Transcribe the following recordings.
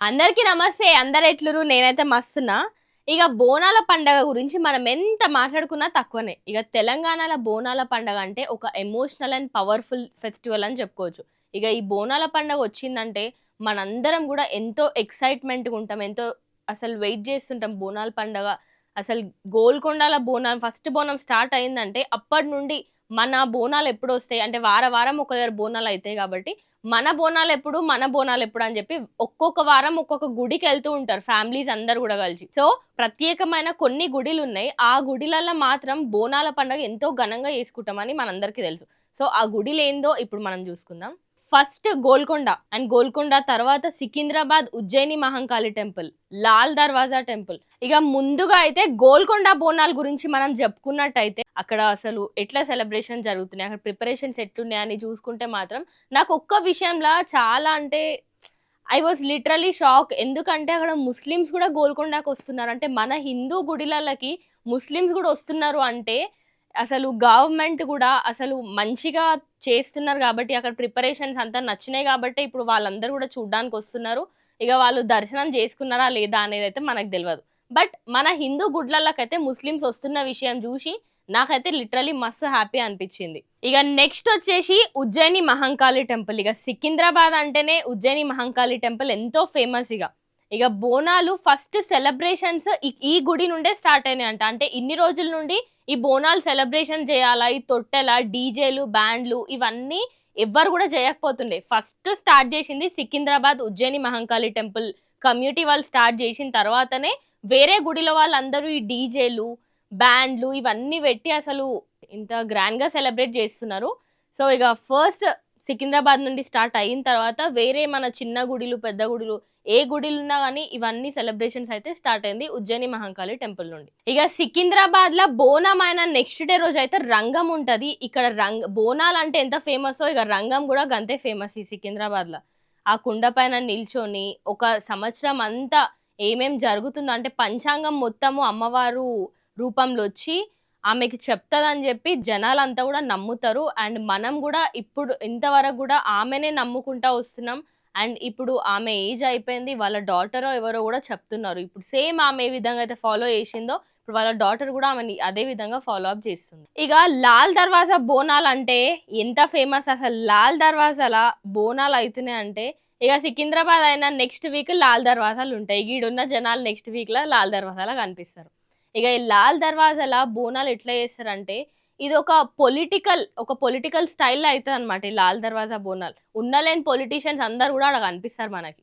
అందరికీ నమస్తే అందరు ఎట్లురు నేనైతే మస్తున్నా. ఇక బోనాల పండగ గురించి మనం ఎంత మాట్లాడుకున్నా తక్కువనే. ఇక తెలంగాణలో బోనాల పండగ అంటే ఒక ఎమోషనల్ అండ్ పవర్ఫుల్ ఫెస్టివల్ అని చెప్పుకోవచ్చు. ఇక ఈ బోనాల పండగ వచ్చిందంటే మనందరం కూడా ఎంతో ఎక్సైట్మెంట్గా ఉంటాం ఎంతో అసలు వెయిట్ చేస్తుంటాం బోనాల పండగ. అసలు గోల్కొండల బోనాలు ఫస్ట్ బోనం స్టార్ట్ అయిందంటే అప్పటి నుండి మన బోనాలు ఎప్పుడు వస్తాయి? అంటే వార వారం ఒక దగ్గర బోనాలు అవుతాయి కాబట్టి మన బోనాలు ఎప్పుడు మన బోనాలు ఎప్పుడు అని చెప్పి ఒక్కొక్క వారం ఒక్కొక్క గుడికి వెళ్తూ ఉంటారు. ఫ్యామిలీస్ అందరు కూడా కలిసి. సో ప్రత్యేకమైన కొన్ని గుడిలు ఉన్నాయి. ఆ గుడిలలో మాత్రం బోనాల పండుగ ఎంతో ఘనంగా చేసుకుంటామని మనందరికీ తెలుసు. సో ఆ గుడిలు ఏందో ఇప్పుడు మనం చూసుకుందాం. ఫస్ట్ గోల్కొండ అండ్ గోల్కొండ తర్వాత సికింద్రాబాద్ ఉజ్జయిని మహంకాళి టెంపుల్ లాల్ దర్వాజా టెంపుల్. ఇక ముందుగా అయితే గోల్కొండ బోనాల గురించి మనం చెప్పుకున్నట్టయితే అక్కడ అసలు ఎట్లా సెలబ్రేషన్ జరుగుతున్నాయి అక్కడ ప్రిపరేషన్స్ ఎట్లున్నాయని చూసుకుంటే మాత్రం నాకు ఒక్క విషయంలో చాలా అంటే ఐ వాజ్ లిటరలీ షాక్ ఎందుకంటే అక్కడ ముస్లిమ్స్ కూడా గోల్కొండకు వస్తున్నారు. అంటే మన హిందూ గుడిలకి ముస్లిమ్స్ కూడా వస్తున్నారు అంటే అసలు గవర్నమెంట్ కూడా అసలు మంచిగా చేస్తున్నారు కాబట్టి అక్కడ ప్రిపరేషన్స్ అంతా నచ్చినాయి కాబట్టి ఇప్పుడు వాళ్ళందరూ కూడా చూడడానికి వస్తున్నారు. ఇక వాళ్ళు దర్శనం చేసుకున్నారా లేదా అనేది అయితే మనకు తెలియదు బట్ మన హిందూ గుడ్లకైతే ముస్లిమ్స్ వస్తున్న విషయం చూసి నాకైతే లిటరలీ మస్తు హ్యాపీ అనిపించింది. ఇక నెక్స్ట్ వచ్చేసి ఉజ్జయిని మహంకాళి టెంపుల్. ఇక సికింద్రాబాద్ అంటేనే ఉజ్జయిని మహంకాళి టెంపుల్ ఎంతో ఫేమస్ ఇక. ఇక బోనాలు ఫస్ట్ సెలబ్రేషన్స్ ఈ గుడి నుండే స్టార్ట్ అయినాయి అంట అంటే ఇన్ని రోజుల నుండి ఈ బోనాలు సెలబ్రేషన్ చేయాలా? ఈ తొట్టెల? డీజేలు బ్యాండ్లు ఇవన్నీ ఎవ్వరు కూడా చేయకపోతుండే. ఫస్ట్ స్టార్ట్ చేసింది సికింద్రాబాద్ ఉజ్జయిని మహంకాళి టెంపుల్. కమ్యూనిటీ వాళ్ళు స్టార్ట్ చేసిన తర్వాతనే వేరే గుడిలో వాళ్ళందరూ ఈ డీజేలు బ్యాండ్లు ఇవన్నీ పెట్టి అసలు ఇంత గ్రాండ్గా సెలబ్రేట్ చేస్తున్నారు. సో ఇక ఫస్ట్ సికింద్రాబాద్ నుండి స్టార్ట్ అయిన తర్వాత వేరే మన చిన్న గుడిలు పెద్ద గుడిలు ఏ గుడిలు ఉన్నా కానీ ఇవన్నీ సెలబ్రేషన్స్ అయితే స్టార్ట్ అయింది ఉజ్జయిని మహంకాళి టెంపుల్ నుండి. ఇక సికింద్రాబాద్లో బోనం అయిన నెక్స్ట్ డే రోజు అయితే రంగం ఉంటది. ఇక్కడ రంగ బోనాలు అంటే ఎంత ఫేమస్ ఇక రంగం కూడా గంతే ఫేమస్ ఈ సికింద్రాబాద్లో ఆ కుండ పైన నిల్చొని ఒక సంవత్సరం అంతా ఏమేం జరుగుతుందో అంటే పంచాంగం మొత్తము అమ్మవారు రూపంలో వచ్చి ఆమెకి చెప్తుందని చెప్పి జనాలంతా కూడా నమ్ముతారు. అండ్ మనం కూడా ఇప్పుడు ఇంతవరకు కూడా ఆమెనే నమ్ముకుంటా వస్తున్నాం. అండ్ ఇప్పుడు ఆమె ఏజ్ అయిపోయింది వాళ్ళ డాటరో ఎవరో కూడా చెప్తున్నారు. ఇప్పుడు సేమ్ ఆమె ఏ విధంగా అయితే ఫాలో చేసిందో ఇప్పుడు వాళ్ళ డాటర్ కూడా ఆమెని అదే విధంగా ఫాలో అప్ చేస్తుంది. ఇక లాల్ దర్వాజా బోనాలు అంటే ఎంత ఫేమస్ అసలు? లాల్ దర్వాజాల బోనాలు అవుతున్నాయి అంటే ఇక సికింద్రాబాద్ అయినా నెక్స్ట్ వీక్ లాల్ దర్వాజాలు ఉంటాయి. ఈడున్న జనాలు నెక్స్ట్ వీక్లో లాల్ దర్వాజాలా కనిపిస్తారు. ఇక ఈ లాల్ దర్వాజాల బోనాలు ఎట్లా చేస్తారంటే ఇది ఒక పొలిటికల్ ఒక పొలిటికల్ స్టైల్లో అవుతుంది అనమాట ఈ లాల్ దర్వాజా బోనాలు. ఉన్నలేని పొలిటీషియన్స్ అందరు కూడా అక్కడ కనిపిస్తారు మనకి.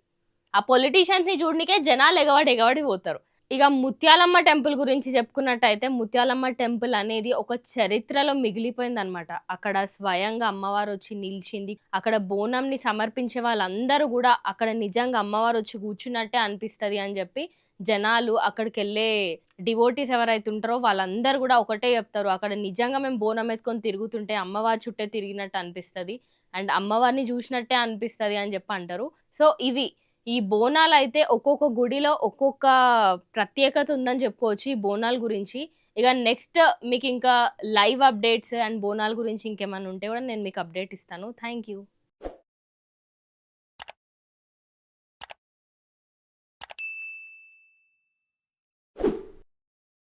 ఆ పొలిటీషియన్స్ని చూడనికే జనాలు ఎగవాడి ఎగవాడి పోతారు. ఇక ముత్యాలమ్మ టెంపుల్ గురించి చెప్పుకున్నట్టయితే ముత్యాలమ్మ టెంపుల్ అనేది ఒక చరిత్రలో మిగిలిపోయింది అనమాట అక్కడ స్వయంగా అమ్మవారు వచ్చి నిలిచింది. అక్కడ బోనంని సమర్పించే వాళ్ళందరూ కూడా అక్కడ నిజంగా అమ్మవారు వచ్చి కూర్చున్నట్టే అనిపిస్తుంది అని చెప్పి జనాలు అక్కడికి వెళ్ళే డివోటీస్ ఎవరైతే ఉంటారో వాళ్ళందరూ కూడా ఒకటే చెప్తారు. అక్కడ నిజంగా మేము బోనం ఎత్తుకొని తిరుగుతుంటే అమ్మవారి చుట్టే తిరిగినట్టు అనిపిస్తుంది. అండ్ అమ్మవారిని చూసినట్టే అనిపిస్తుంది అని చెప్పి అంటారు. సో ఇవి ఈ బోనాలు అయితే ఒక్కొక్క గుడిలో ఒక్కొక్క ప్రత్యేకత ఉందని చెప్పుకోవచ్చు ఈ బోనాల గురించి. ఇక నెక్స్ట్ మీకు ఇంకా లైవ్ అప్డేట్స్ అండ్ బోనాల గురించి ఇంకేమైనా ఉంటే కూడా నేను మీకు అప్డేట్ ఇస్తాను. Thank you.